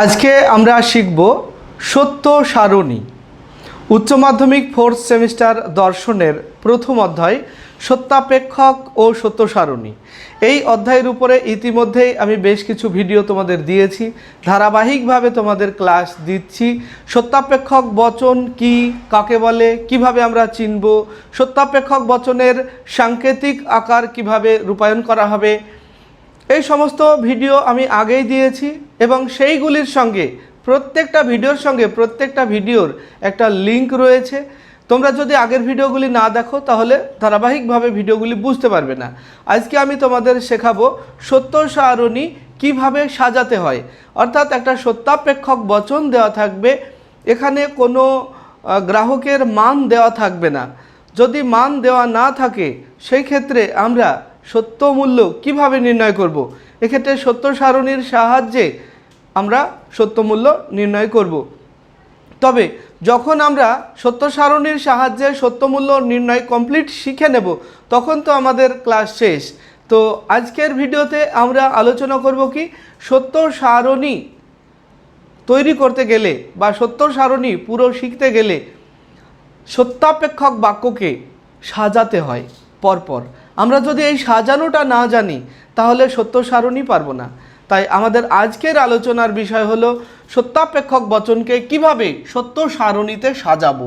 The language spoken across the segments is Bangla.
আজকে আমরা শিখব সত্য সারণী। উচ্চ মাধ্যমিক ফোর্থ সেমিস্টার দর্শনের প্রথম অধ্যায় সত্যাপেক্ষক ও সত্য সারণী। এই অধ্যায়ের উপরে ইতিমধ্যেই আমি বেশ কিছু ভিডিও তোমাদের দিয়েছি। ধারাবাহিকভাবে তোমাদের ক্লাস দিচ্ছি। সত্যাপেক্ষক বচন কি, কাকে বলে, কীভাবে আমরা চিনব, সত্যাপেক্ষক বচনের সাংকেতিক আকার কীভাবে রূপায়ণ করা হবে এই সমস্ত ভিডিও আমি আগেই দিয়েছি এবং সেইগুলির সঙ্গে, প্রত্যেকটা ভিডিওর সঙ্গে প্রত্যেকটা ভিডিওর একটা লিংক রয়েছে। তোমরা যদি আগের ভিডিওগুলি না দেখো, তাহলে ধারাবাহিকভাবে ভিডিওগুলি বুঝতে পারবে না। আজকে আমি তোমাদের শেখাবো সত্য সারণী কীভাবে সাজাতে হয়। অর্থাৎ একটা সত্যাপেক্ষক বচন দেওয়া থাকবে, এখানে কোনো গ্রাহকের মান দেওয়া থাকবে না। যদি মান দেওয়া না থাকে, সেই ক্ষেত্রে আমরা সত্য মূল্য কীভাবে নির্ণয় করব? এক্ষেত্রে সত্য সারণীর সাহায্যে আমরা সত্য মূল্য নির্ণয় করব। তবে যখন আমরা সত্য সারণীর সাহায্যে সত্যমূল্য নির্ণয় কমপ্লিট শিখে নেব, তখন তো আমাদের ক্লাস শেষ। তো আজকের ভিডিওতে আমরা আলোচনা করব কি, সত্য সারণী তৈরি করতে গেলে বা সত্য সারণী পুরো শিখতে গেলে সত্যাপেক্ষক বাক্যকে সাজাতে হয়। পরপর। আমরা যদি এই সাজানোটা না জানি, তাহলে সত্য সারণী পারব না। তাই আমাদের আজকের আলোচনার বিষয় হলো, সত্যাপেক্ষক বচনকে কীভাবে সত্য সারণীতে সাজাবো?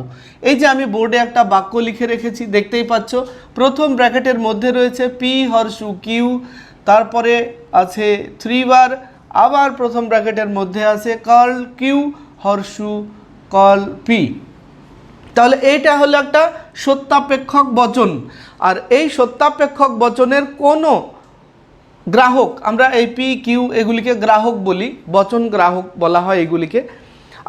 এই যে আমি বোর্ডে একটা বাক্য লিখে রেখেছি, দেখতেই পাচ্ছ, প্রথম ব্র্যাকেটের মধ্যে রয়েছে পি হর্ষু কিউ তারপরে আছে থ্রি বার, আবার প্রথম ব্র্যাকেটের মধ্যে আছে কার্ল কিউ হর্ষু কল পি তাহলে এইটা হলো একটা সত্যাপেক্ষক বচন। আর এই সত্যাপেক্ষক বচনের কোনো গ্রাহক, আমরা এই পি, কিউ এগুলিকে গ্রাহক বলি, বচন গ্রাহক বলা হয় এগুলিকে।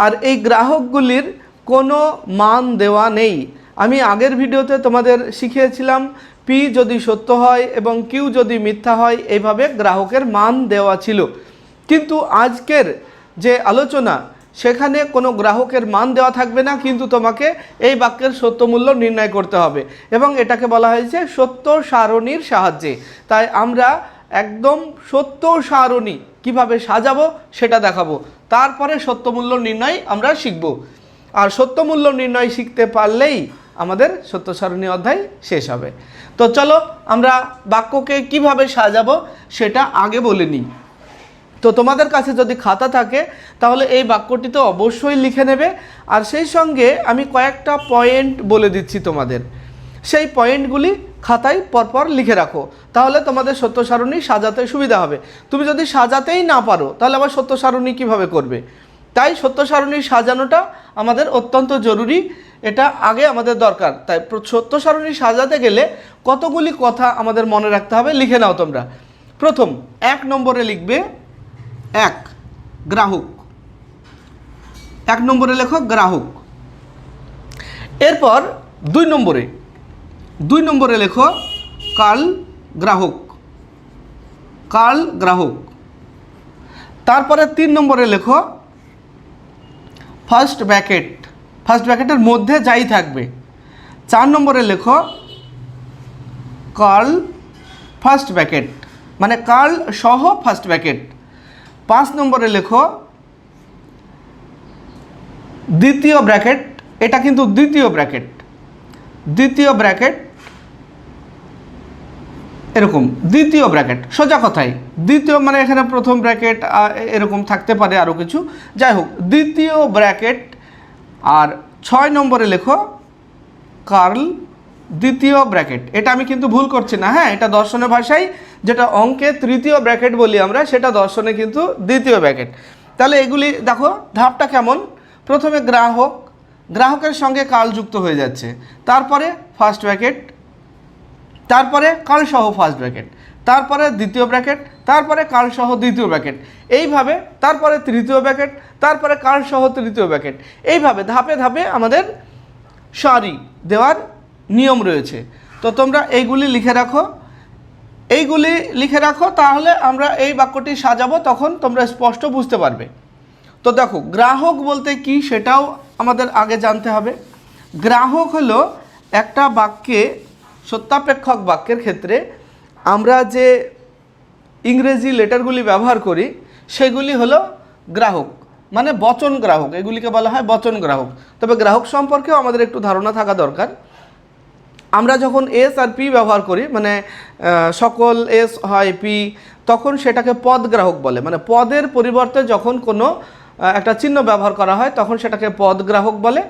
আর এই গ্রাহকগুলির কোনো মান দেওয়া নেই। আমি আগের ভিডিওতে তোমাদের শিখিয়েছিলাম, পি যদি সত্য হয় এবং কিউ যদি মিথ্যা হয়, এইভাবে গ্রাহকের মান দেওয়া ছিল। কিন্তু আজকের যে আলোচনা সেখানে কোনো গ্রাহকের মান দেওয়া থাকবে না, কিন্তু তোমাকে এই বাক্যের সত্য মূল্য নির্ণয় করতে হবে। এবং এটাকে বলা হয়েছে সত্য সারণীর সাহায্যে। তাই আমরা একদম সত্য সারণী কীভাবে সাজাবো সেটা দেখাবো। তারপরে সত্যমূল্য নির্ণয় আমরা শিখব। আর সত্যমূল্য নির্ণয় শিখতে পারলেই আমাদের সত্য সারণী অধ্যায় শেষ হবে। তো চলো আমরা বাক্যকে কীভাবে সাজাবো সেটা আগে বলে নিই। তো তোমাদের কাছে যদি খাতা থাকে, তাহলে এই বাক্যটি তো অবশ্যই লিখে নেবে। আর সেই সঙ্গে আমি কয়েকটা পয়েন্ট বলে দিচ্ছি তোমাদের। সেই পয়েন্টগুলি খাতায় পরপর লিখে রাখো। তাহলে তোমাদের সত্য সারণী সাজাতে সুবিধা হবে। তুমি যদি সাজাতেই না পারো, তাহলে আবার সত্য সারণী কীভাবে করবে? তাই সত্য সারণী সাজানোটা আমাদের অত্যন্ত জরুরি। এটা আগে আমাদের দরকার। তাই সত্য সারণী সাজাতে গেলে কতগুলি কথা আমাদের মনে রাখতে হবে, লিখে নাও তোমরা। প্রথম, এক নম্বরে লিখবে এক, গ্রাহক। এক নম্বরে লেখো গ্রাহক। এরপর দুই নম্বরে। দুই নম্বরে লেখো, কাল গ্রাহক। কাল গ্রাহক। তারপরে তিন নম্বরে লেখো, ফার্স্ট ব্যাকেট ফার্স্ট ব্যাকেটের মধ্যে যাই থাকবে। চার নম্বরে লেখো কার্ল ফার্স্ট ব্যাকেট মানে কার্ল সহ ফার্স্ট ব্যাকেট পাঁচ নম্বরে লেখো, দ্বিতীয় ব্র্যাকেট, এটা কিন্তু দ্বিতীয় ব্র্যাকেট দ্বিতীয় ব্র্যাকেট, এরকম, দ্বিতীয় ব্র্যাকেট, সোজা কথাই, দ্বিতীয় মানে এখানে প্রথম ব্র্যাকেট এরকম থাকতে পারে আরও কিছু, যাই হোক, দ্বিতীয় ব্র্যাকেট, আর ছয় নম্বরে লেখো, কার্ল, দ্বিতীয় ব্র্যাকেট, এটা আমি কিন্তু ভুল করছি না হ্যাঁ এটা দর্শনের ভাষায় যেটা অঙ্কে তৃতীয় ব্র্যাকেট বলি আমরা, সেটা দর্শনে কিন্তু দ্বিতীয় ব্র্যাকেট। তাহলে এগুলি, দেখো, ধাপটা কেমন? প্রথমে গ্রাহক, গ্রাহকের সঙ্গে কাল যুক্ত হয়ে যাচ্ছে। তারপরে ফার্স্ট ব্র্যাকেট তারপরে কাল সহ ফার্স্ট ব্র্যাকেট তারপরে দ্বিতীয় ব্র্যাকেট তারপরে কাল সহ দ্বিতীয় ব্র্যাকেট এইভাবে, তারপরে তৃতীয় ব্র্যাকেট তারপরে কাল সহ তৃতীয় ব্র্যাকেট এইভাবে, ধাপে ধাপে আমাদের সারি দেওয়ার নিয়ম রয়েছে। তো তোমরা এইগুলি লিখে রাখো। এইগুলি লিখে রাখো, তাহলে আমরা এই বাক্যটি সাজাবো, তখন তোমরা স্পষ্ট বুঝতে পারবে। তো দেখো, গ্রাহক বলতে কি সেটাও আমাদের আগে জানতে হবে। গ্রাহক হলো একটা বাক্যে, সত্যাপেক্ষক বাক্যের ক্ষেত্রে আমরা যে ইংরেজি লেটারগুলি ব্যবহার করি, সেগুলি হলো গ্রাহক মানে বচন গ্রাহক, এগুলিকে বলা হয় বচন গ্রাহক। তবে গ্রাহক সম্পর্কেও আমাদের একটু ধারণা থাকা দরকার। আমরা যখন এস আর পি ব্যবহার করি মানে সকল এস হয় পি, তখন সেটাকে পদ গ্রাহক বলে। মানে পদের পরিবর্তে যখন কোনো একটা চিহ্ন ব্যবহার করা হয়, তখন সেটাকে পদ গ্রাহক বলে।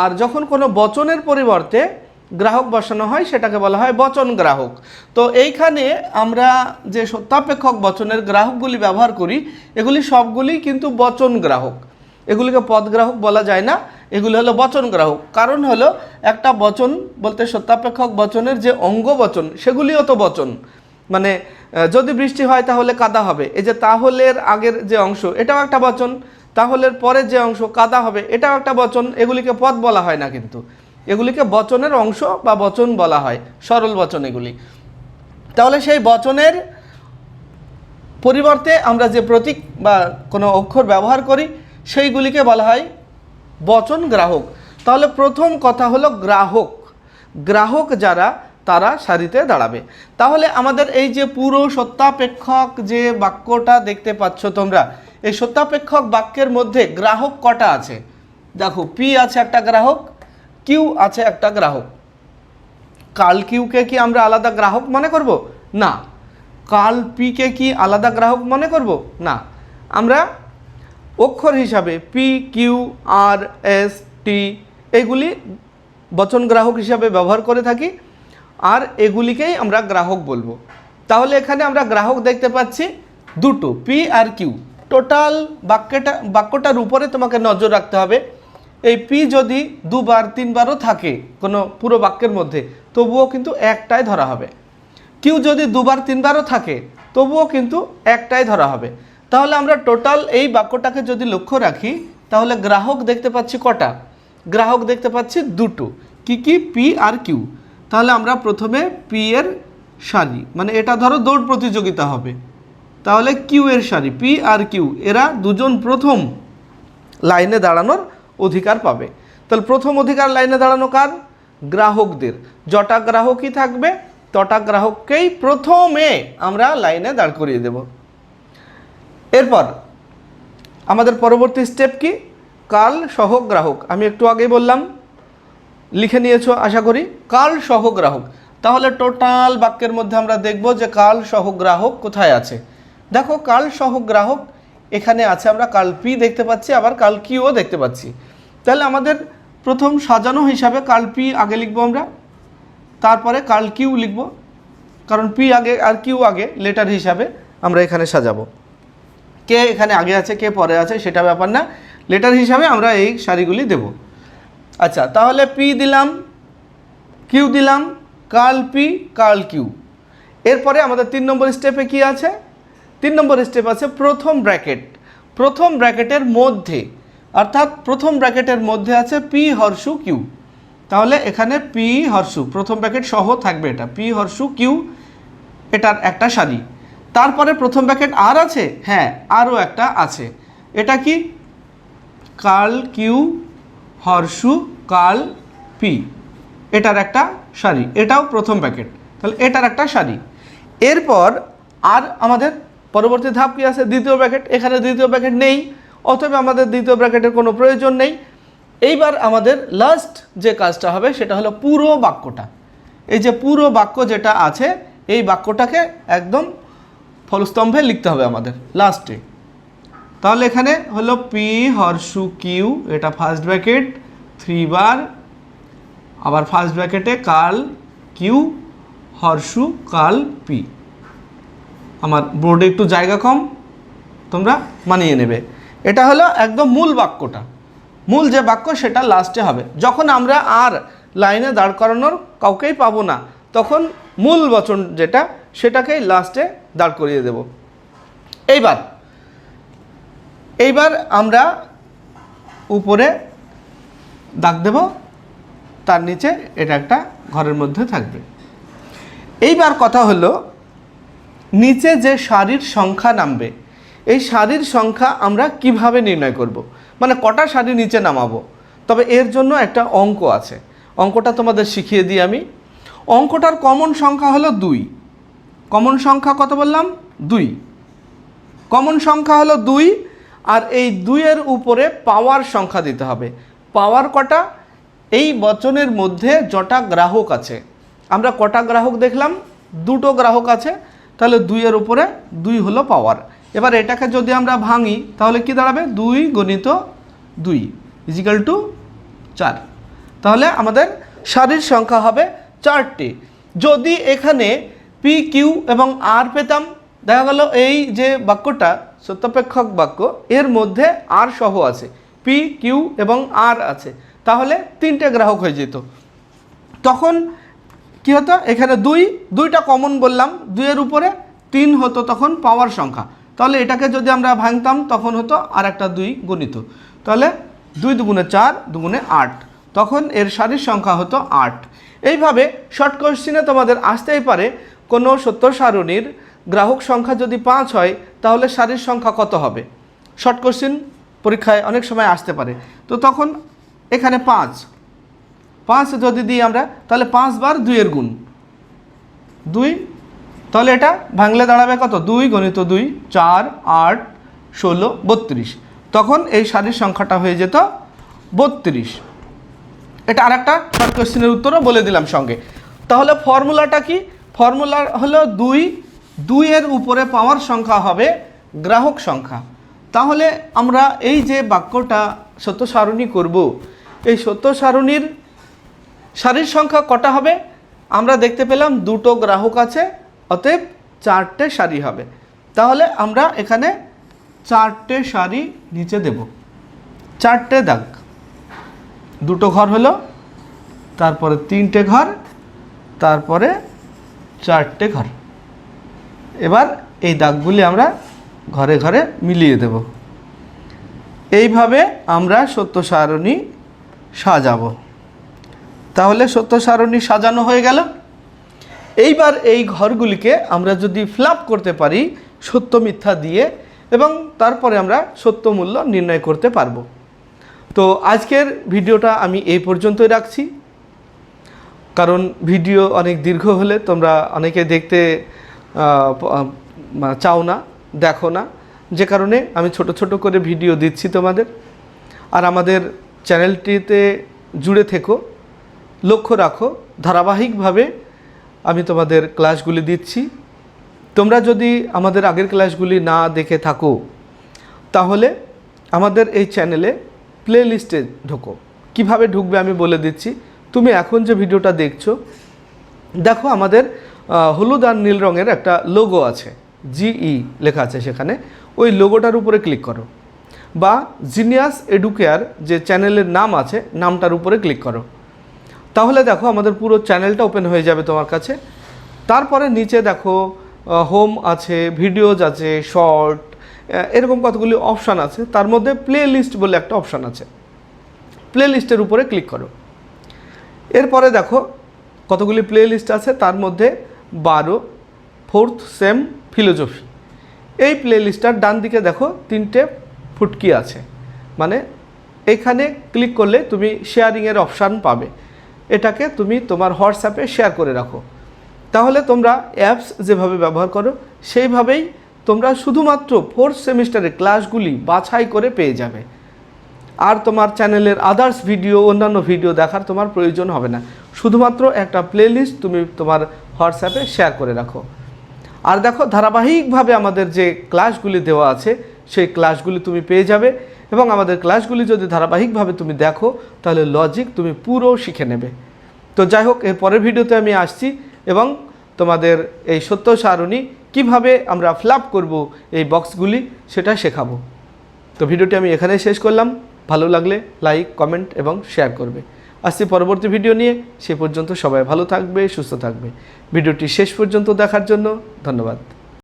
আর যখন কোনো বচনের পরিবর্তে গ্রাহক বসানো হয়, সেটাকে বলা হয় বচন গ্রাহক। তো এইখানে আমরা যে সত্যাপেক্ষক বচনের গ্রাহকগুলি ব্যবহার করি, এগুলি সবগুলি কিন্তু বচন গ্রাহক। এগুলিকে পদ গ্রাহক বলা যায় না। এগুলি হলো বচন গ্রাহক। কারণ হলো একটা বচন বলতে সত্যাপেক্ষক বচনের যে অঙ্গ বচন, সেগুলিও তো বচন। মানে যদি বৃষ্টি হয় তাহলে কাদা হবে। এই যে তাহলের আগের যে অংশ, এটাও একটা বচন। তাহলের পরের যে অংশ, কাদা হবে, এটাও একটা বচন। এগুলিকে পদ বলা হয় না কিন্তু। এগুলিকে বচনের অংশ বা বচন বলা হয়, সরল বচন এগুলি। তাহলে সেই বচনের পরিবর্তে আমরা যে প্রতীক বা কোনো অক্ষর ব্যবহার করি, সেইগুলিকে বলা হয় বচন গ্রাহক। তাহলে প্রথম কথা হলো গ্রাহক। গ্রাহক যারা, তারা সারিতে দাঁড়াবে। তাহলে আমাদের এই যে পুরো সত্যাপেক্ষক যে বাক্যটা দেখতে পাচ্ছ তোমরা, এই সত্যাপেক্ষক বাক্যের মধ্যে গ্রাহক কটা আছে? দেখো পি আছে একটা গ্রাহক কিউ আছে একটা গ্রাহক। কাল কিউকে কি আমরা আলাদা গ্রাহক মনে করব? না। কাল পিকে কি আলাদা গ্রাহক মনে করব? না। আমরা অক্ষর হিসাবে পি কিউ আর এস টি এগুলি বচন গ্রাহক হিসাবে ব্যবহার করে থাকি। আর এগুলিকেই আমরা গ্রাহক বলব। তাহলে এখানে আমরা গ্রাহক দেখতে পাচ্ছি দুটো পি আর কিউ টোটাল বাক্যটা, বাক্যটার উপরে তোমাকে নজর রাখতে হবে। এই পি যদি দুবার, তিনবারও থাকে কোনো পুরো বাক্যের মধ্যে, তবুও কিন্তু একটাই ধরা হবে। কিউ যদি দুবার, তিনবারও থাকে, তবুও কিন্তু একটাই ধরা হবে। তাহলে আমরা টোটাল এই বাক্যটাকে যদি লক্ষ্য রাখি, তাহলে গ্রাহক দেখতে পাচ্ছি কটা? গ্রাহক দেখতে পাচ্ছি দুটো। কি কি? পি আর কিউ তাহলে আমরা প্রথমে পি এর সারি মানে এটা ধরো দৌড় প্রতিযোগিতা হবে। তাহলে কিউ এর সারি পি আর কিউ এরা দুজন প্রথম লাইনে দাঁড়ানোর অধিকার পাবে। তাহলে প্রথম অধিকার লাইনে দাঁড়ানো কার? গ্রাহকদের। যটা গ্রাহকই থাকবে, তটা গ্রাহককেই প্রথমে আমরা লাইনে দাঁড় করিয়ে দেব। এরপর, আমাদের পরবর্তী স্টেপ কি? কাল সহ গ্রাহক। আমি একটু আগেই বললাম, লিখে নিয়েছো, আশা করি। কাল সহ গ্রাহক। তাহলে টোটাল বাক্যের মধ্যে আমরা দেখব যে কাল সহ গ্রাহক কোথায় আছে। দেখো, কাল সহ গ্রাহক এখানে আছে, আমরা কাল পি দেখতে পাচ্ছি, আবার কাল কিউও দেখতে পাচ্ছি। তাহলে আমাদের প্রথম সাজানো হিসাবে কাল পি আগে লিখব আমরা, তারপরে কাল কিউ লিখব, কারণ পি আগে আর কিউ আগে লেটার হিসাবে আমরা এখানে সাজাবো। কে এখানে আগে আছে, কে পরে আছে, সেটা ব্যাপার না। লেটার হিসাবে আমরা এই শাড়িগুলি দেব। আচ্ছা তাহলে পি দিলাম কিউ দিলাম কার্ল পি কার্ল কিউ এরপরে আমাদের তিন নম্বর স্টেপে কি আছে? তিন নম্বর স্টেপ আছে প্রথম ব্র্যাকেট প্রথম ব্র্যাকেটের মধ্যে, অর্থাৎ প্রথম ব্র্যাকেটের মধ্যে আছে পি হর্ষু কিউ তাহলে এখানে পি হর্ষু, প্রথম ব্র্যাকেট সহ থাকবে এটা। পি হর্ষু কিউ এটার একটা সারি তারপরে প্রথম ব্র্যাকেট আর আছে? হ্যাঁ আরও একটা আছে। এটা কি? কাল কিউ হর্ষু কাল পি। এটার একটা শাড়ি এটাও প্রথম প্যাকেট তাহলে এটার একটা শাড়ি এরপর আর আমাদের পরবর্তী ধাপ কি আছে? দ্বিতীয় ব্র্যাকেট এখানে দ্বিতীয় ব্র্যাকেট নেই। অথবা আমাদের দ্বিতীয় ব্র্যাকেটের কোনো প্রয়োজন নেই। এইবার আমাদের লাস্ট যে কাজটা হবে, সেটা হলো পুরো বাক্যটা। এই যে পুরো বাক্য যেটা আছে, এই বাক্যটাকে একদম ফলস্তম্ভে লিখতে হবে আমাদের লাস্টে তাহলে এখানে হলো পি হর্ষু কিউ এটা ফার্স্ট ব্র্যাকেট থ্রি বার, আবার ফার্স্ট ব্র্যাকেটে কাল কিউ হর্ষু কাল পি আমার বোর্ডে একটু জায়গা কম, তোমরা মানিয়ে নেবে। এটা হলো একদম মূল বাক্যটা। মূল যে বাক্য সেটা লাস্টে হবে। যখন আমরা আর লাইনে দাঁড় করানোর কাউকেই পাবো না, তখন মূল বচন যেটা, সেটাকেই লাস্টে দাঁড় করিয়ে দেব। এইবার এইবার আমরা উপরে দাগ দেব, তার নিচে এটা একটা ঘরের মধ্যে থাকবে। এইবার কথা হলো, নিচে যে শাড়ির সংখ্যা নামবে, এই শাড়ির সংখ্যা আমরা কীভাবে নির্ণয় করব। মানে কটা সারি নিচে নামাবো? তবে এর জন্য একটা অঙ্ক আছে। অঙ্কটা তোমাদের শিখিয়ে দিই আমি। অঙ্কটার কমন সংখ্যা হলো দুই। কমন সংখ্যা কত বললাম? দুই। কমন সংখ্যা হলো দুই, আর এই দুইয়ের উপরে পাওয়ার সংখ্যা দিতে হবে। পাওয়ার কটা? এই বচনের মধ্যে যটা গ্রাহক আছে। আমরা কটা গ্রাহক দেখলাম? দুটো গ্রাহক আছে। তাহলে দুইয়ের উপরে দুই হলো পাওয়ার। এবার এটাকে যদি আমরা ভাঙি, তাহলে কি দাঁড়াবে? দুই গণিত দুই, ইজিক্যাল টু চার। তাহলে আমাদের সারির সংখ্যা হবে চারটি। যদি এখানে পি কিউ এবং আর পেতাম, দেখা গেল এই যে বাক্যটা, সত্যাপেক্ষক বাক্য, এর মধ্যে আর সহ আছে পি কিউ এবং আর আছে, তাহলে তিনটে গ্রাহক হয়ে যেত। তখন কি হতো? এখানে দুই, দুইটা কমন বললাম, দুইয়ের উপরে তিন হতো তখন পাওয়ার সংখ্যা। তাহলে এটাকে যদি আমরা ভাঙতাম, তখন হতো আর একটা দুই গণিত। তাহলে দুই দুগুণে চার দুগুণে আট, তখন এর সারির সংখ্যা হতো আট। এইভাবে শর্ট কোশ্চিনে তোমাদের আসতেই পারে, কোনো সত্য সারণীর গ্রাহক সংখ্যা যদি পাঁচ হয়, তাহলে সারির সংখ্যা কত হবে? শর্ট কোশ্চিন পরীক্ষায় অনেক সময় আসতে পারে। তো তখন এখানে পাঁচ। পাঁচ যদি দিই আমরা, তাহলে পাঁচ বার দুইয়ের গুণ। দুই, তাহলে এটা ভাঙলে দাঁড়াবে কত? দুই গণিত দুই, চার, আট, ষোলো, বত্রিশ। তখন এই সারির সংখ্যাটা হয়ে যেত বত্রিশ। এটা আরেকটা শর্ট কোয়েশ্চেনের উত্তরও বলে দিলাম সঙ্গে। তাহলে ফর্মুলাটা কি? ফর্মুলা হলো দুই, দুইয়ের উপরে পাওয়ার সংখ্যা হবে গ্রাহক সংখ্যা। তাহলে আমরা এই যে বাক্যটা সত্য সারণী করব, এই সত্য সারণীর সারির সংখ্যা কটা হবে? আমরা দেখতে পেলাম দুটো গ্রাহক আছে, অতএব চারটে সারি হবে। তাহলে আমরা এখানে চারটে সারি নিচে দেব। চারটে দাগ। দুটো ঘর হলো, তারপরে তিনটে ঘর, তারপরে চারটে ঘর। এবার এই দাগগুলি আমরা ঘরে ঘরে মিলিয়ে দেব। এইভাবে আমরা সত্য সারণী সাজাবো। তাহলে সত্য সারণী সাজানো হয়ে গেল। এইবার এই ঘরগুলিকে আমরা যদি ফ্ল্যাপ করতে পারি, সত্য মিথ্যা দিয়ে, এবং তারপরে আমরা সত্য মূল্য নির্ণয় করতে পারব। তো আজকের ভিডিওটা আমি এই পর্যন্তই রাখছি। কারণ ভিডিও অনেক দীর্ঘ হলে তোমরা অনেকে দেখতে চাও না, দেখো না। যে কারণে আমি ছোট ছোট করে ভিডিও দিচ্ছি তোমাদের। আর আমাদের চ্যানেলটিতে জুড়ে থেকো, লক্ষ্য রাখো, ধারাবাহিকভাবে আমি তোমাদের ক্লাসগুলি দিচ্ছি। তোমরা যদি আমাদের আগের ক্লাসগুলি না দেখে থাকো, তাহলে আমাদের এই চ্যানেলে প্লে লিস্টে ঢোকো। কীভাবে ঢুকবে আমি বলে দিচ্ছি। তুমি এখন যে ভিডিওটা দেখছ, দেখো আমাদের হলুদ আর নীল রঙের একটা লোগো আছে জিই লেখা আছে সেখানে। ওই লোগোটার উপরে ক্লিক করো। বা জিনিয়াস এডুকেয়ার যে চ্যানেলের নাম আছে, নামটার উপরে ক্লিক করো। তাহলে দেখো আমাদের পুরো চ্যানেলটা ওপেন হয়ে যাবে তোমার কাছে। তারপরে নিচে দেখো হোম আছে ভিডিওজ আছে শর্ট এরকম কতগুলি অপশান আছে? তার মধ্যে প্লে লিস্ট বলে একটা অপশান আছে। প্লে লিস্টের উপরে ক্লিক করো। এরপরে দেখো কতগুলি প্লে লিস্ট আছে, তার মধ্যে বারো ফোর্থ সেম ফিলোজফি এই প্লে লিস্টটার ডান দিকে দেখো তিনটে ফুটকি আছে। মানে এখানে ক্লিক করলে তুমি শেয়ারিংয়ের অপশান পাবে। এটাকে তুমি তোমার হোয়াটসঅ্যাপে শেয়ার করে রাখো। তাহলে তোমরা অ্যাপস যেভাবে ব্যবহার করো, সেইভাবেই তোমরা শুধুমাত্র ফোর্থ সেমিস্টারের ক্লাসগুলি বাছাই করে পেয়ে যাবে। আর তোমার চ্যানেলের আদার্স ভিডিও অন্যান্য ভিডিও দেখার তোমার প্রয়োজন হবে না। শুধুমাত্র একটা প্লেলিস্ট তুমি তোমার হোয়াটসঅ্যাপে শেয়ার করে রাখো। আর দেখো, ধারাবাহিকভাবে আমাদের যে ক্লাসগুলি দেওয়া আছে, সেই ক্লাসগুলি তুমি পেয়ে যাবে এবং আমাদের ক্লাসগুলি যদি ধারাবাহিকভাবে তুমি দেখো, তাহলে লজিক তুমি পুরো শিখে নেবে। তো যাই হোক, এর পরের ভিডিওতে আমি আসছি এবং তোমাদের এই সত্য সারণী কীভাবে আমরা ফ্ল্যাপ করব এই বক্সগুলি সেটা শেখাবো। তো ভিডিওটি আমি এখানেই শেষ করলাম। ভালো লাগলে লাইক কমেন্ট এবং শেয়ার করবে। আসছি পরবর্তী ভিডিও নিয়ে। সে পর্যন্ত সবাই ভালো থাকবে, সুস্থ থাকবে। ভিডিওটি শেষ পর্যন্ত দেখার জন্য ধন্যবাদ।